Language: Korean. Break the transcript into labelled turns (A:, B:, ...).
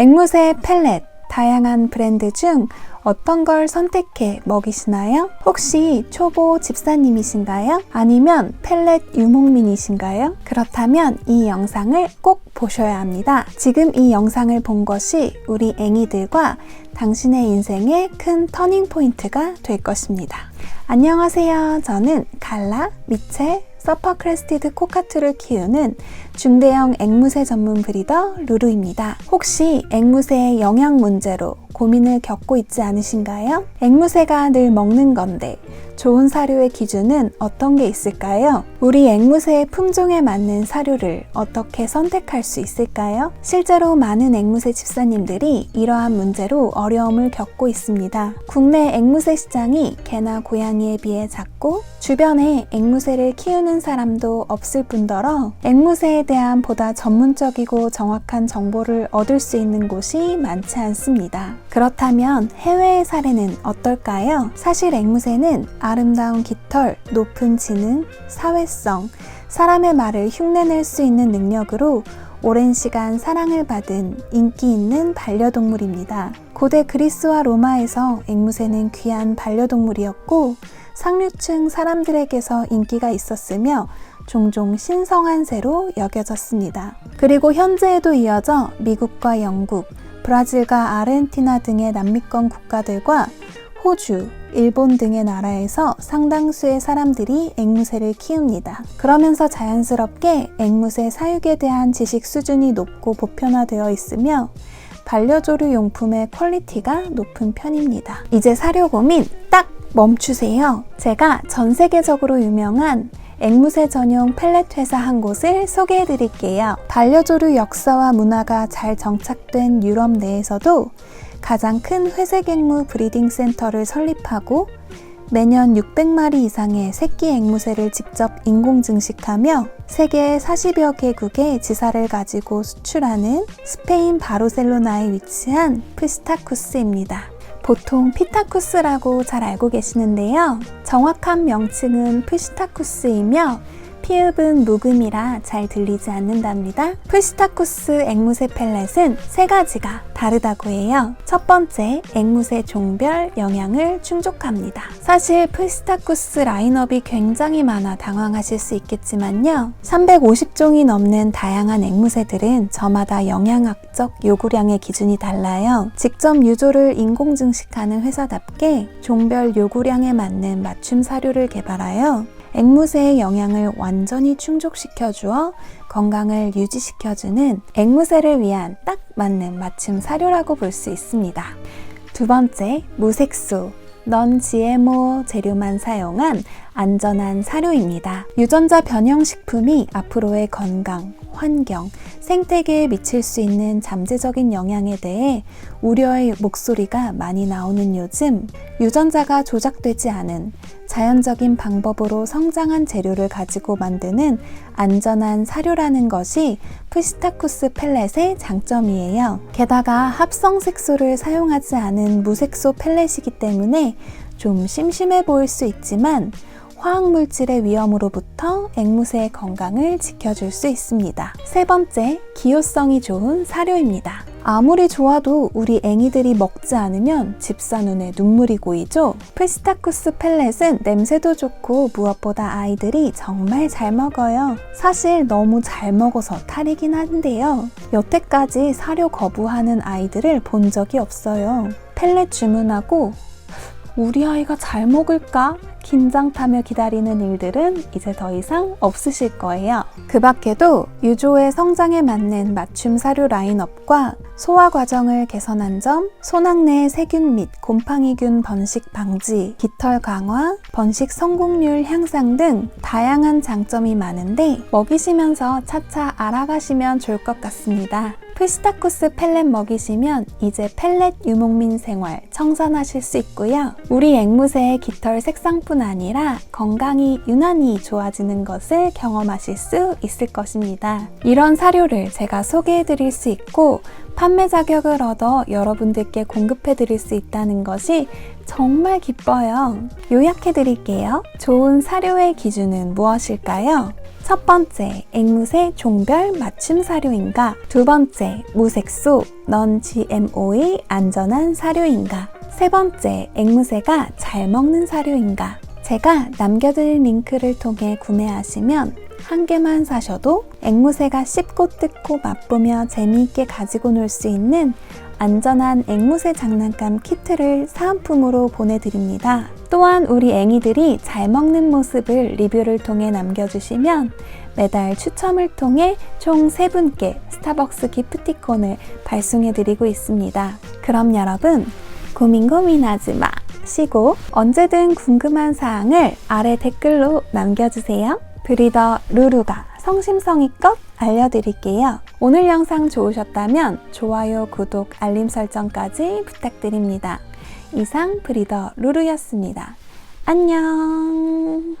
A: 앵무새 펠렛 다양한 브랜드 중 어떤 걸 선택해 먹이시나요? 혹시 초보 집사님이신가요? 아니면 펠렛 유목민이신가요? 그렇다면 이 영상을 꼭 보셔야 합니다. 지금 이 영상을 본 것이 우리 앵이들과 당신의 인생의 큰 터닝 포인트가 될 것입니다. 안녕하세요. 저는 갈라, 미첼, 서퍼 크레스티드 코카투를 키우는 중대형 앵무새 전문 브리더 루루입니다. 혹시 앵무새의 영양 문제로 고민을 겪고 있지 않으신가요? 앵무새가 늘 먹는 건데 좋은 사료의 기준은 어떤 게 있을까요? 우리 앵무새의 품종에 맞는 사료를 어떻게 선택할 수 있을까요? 실제로 많은 앵무새 집사님들이 이러한 문제로 어려움을 겪고 있습니다. 국내 앵무새 시장이 개나 고양 이에 비해 작고 주변에 앵무새를 키우는 사람도 없을 뿐더러 앵무새에 대한 보다 전문적이고 정확한 정보를 얻을 수 있는 곳이 많지 않습니다. 그렇다면 해외의 사례는 어떨까요? 사실 앵무새는 아름다운 깃털, 높은 지능, 사회성, 사람의 말을 흉내낼 수 있는 능력으로 오랜 시간 사랑을 받은 인기 있는 반려동물입니다. 고대 그리스와 로마에서 앵무새는 귀한 반려동물이었고 상류층 사람들에게서 인기가 있었으며 종종 신성한 새로 여겨졌습니다. 그리고 현재에도 이어져 미국과 영국, 브라질과 아르헨티나 등의 남미권 국가들과 호주, 일본 등의 나라에서 상당수의 사람들이 앵무새를 키웁니다. 그러면서 자연스럽게 앵무새 사육에 대한 지식 수준이 높고 보편화되어 있으며 반려조류 용품의 퀄리티가 높은 편입니다. 이제 사료 고민 딱 멈추세요. 제가 전 세계적으로 유명한 앵무새 전용 펠렛 회사 한 곳을 소개해 드릴게요. 반려조류 역사와 문화가 잘 정착된 유럽 내에서도 가장 큰 회색 앵무 브리딩 센터를 설립하고 매년 600마리 이상의 새끼 앵무새를 직접 인공 증식하며 세계 40여 개국의 지사를 가지고 수출하는 스페인 바르셀로나에 위치한 프스타쿠스입니다. 보통 피타쿠스라고 잘 알고 계시는데요. 정확한 명칭은 프시타쿠스이며 피읍은 묵음이라 잘 들리지 않는답니다. 프시타쿠스 앵무새 펠렛은 세 가지가 다르다고 해요. 첫 번째, 앵무새 종별 영양을 충족합니다. 사실 프시타쿠스 라인업이 굉장히 많아 당황하실 수 있겠지만요. 350종이 넘는 다양한 앵무새들은 저마다 영양학적 요구량의 기준이 달라요. 직접 유조를 인공 증식하는 회사답게 종별 요구량에 맞는 맞춤 사료를 개발하여 앵무새의 영양을 완전히 충족시켜 주어 건강을 유지시켜주는 앵무새를 위한 딱 맞는 맞춤 사료라고 볼 수 있습니다. 두 번째, 무색소. 넌 GMO 재료만 사용한 안전한 사료입니다. 유전자 변형 식품이 앞으로의 건강, 환경, 생태계에 미칠 수 있는 잠재적인 영향에 대해 우려의 목소리가 많이 나오는 요즘 유전자가 조작되지 않은 자연적인 방법으로 성장한 재료를 가지고 만드는 안전한 사료라는 것이 프시타쿠스 펠렛의 장점이에요. 게다가 합성 색소를 사용하지 않은 무색소 펠렛이기 때문에 좀 심심해 보일 수 있지만 화학물질의 위험으로부터 앵무새의 건강을 지켜줄 수 있습니다. 세 번째, 기호성이 좋은 사료입니다. 아무리 좋아도 우리 앵이들이 먹지 않으면 집사 눈에 눈물이 고이죠? 프시타쿠스 펠렛은 냄새도 좋고 무엇보다 아이들이 정말 잘 먹어요. 사실 너무 잘 먹어서 탈이긴 한데요. 여태까지 사료 거부하는 아이들을 본 적이 없어요. 펠렛 주문하고 우리 아이가 잘 먹을까? 긴장 타며 기다리는 일들은 이제 더 이상 없으실 거예요. 그 밖에도 유조의 성장에 맞는 맞춤 사료 라인업과 소화 과정을 개선한 점, 소낙 내 세균 및 곰팡이균 번식 방지, 깃털 강화, 번식 성공률 향상 등 다양한 장점이 많은데 먹이시면서 차차 알아가시면 좋을 것 같습니다. 프시타쿠스 펠렛 먹이시면 이제 펠렛 유목민 생활 청산하실 수 있고요. 우리 앵무새의 깃털 색상뿐 아니라 건강이 유난히 좋아지는 것을 경험하실 수 있을 것입니다. 이런 사료를 제가 소개해 드릴 수 있고 판매 자격을 얻어 여러분들께 공급해 드릴 수 있다는 것이 정말 기뻐요. 요약해 드릴게요. 좋은 사료의 기준은 무엇일까요? 첫 번째, 앵무새 종별 맞춤 사료인가? 두 번째, 무색소, 넌 GMO의 안전한 사료인가? 세 번째, 앵무새가 잘 먹는 사료인가? 제가 남겨드린 링크를 통해 구매하시면 한 개만 사셔도 앵무새가 씹고 뜯고 맛보며 재미있게 가지고 놀 수 있는 안전한 앵무새 장난감 키트를 사은품으로 보내드립니다. 또한 우리 앵이들이 잘 먹는 모습을 리뷰를 통해 남겨주시면 매달 추첨을 통해 총 3분께 스타벅스 기프티콘을 발송해드리고 있습니다. 그럼 여러분, 고민 고민하지 마. 쉬고 언제든 궁금한 사항을 아래 댓글로 남겨주세요. 브리더 루루가 성심성의껏 알려드릴게요. 오늘 영상 좋으셨다면 좋아요, 구독, 알림 설정까지 부탁드립니다. 이상 브리더 루루였습니다. 안녕!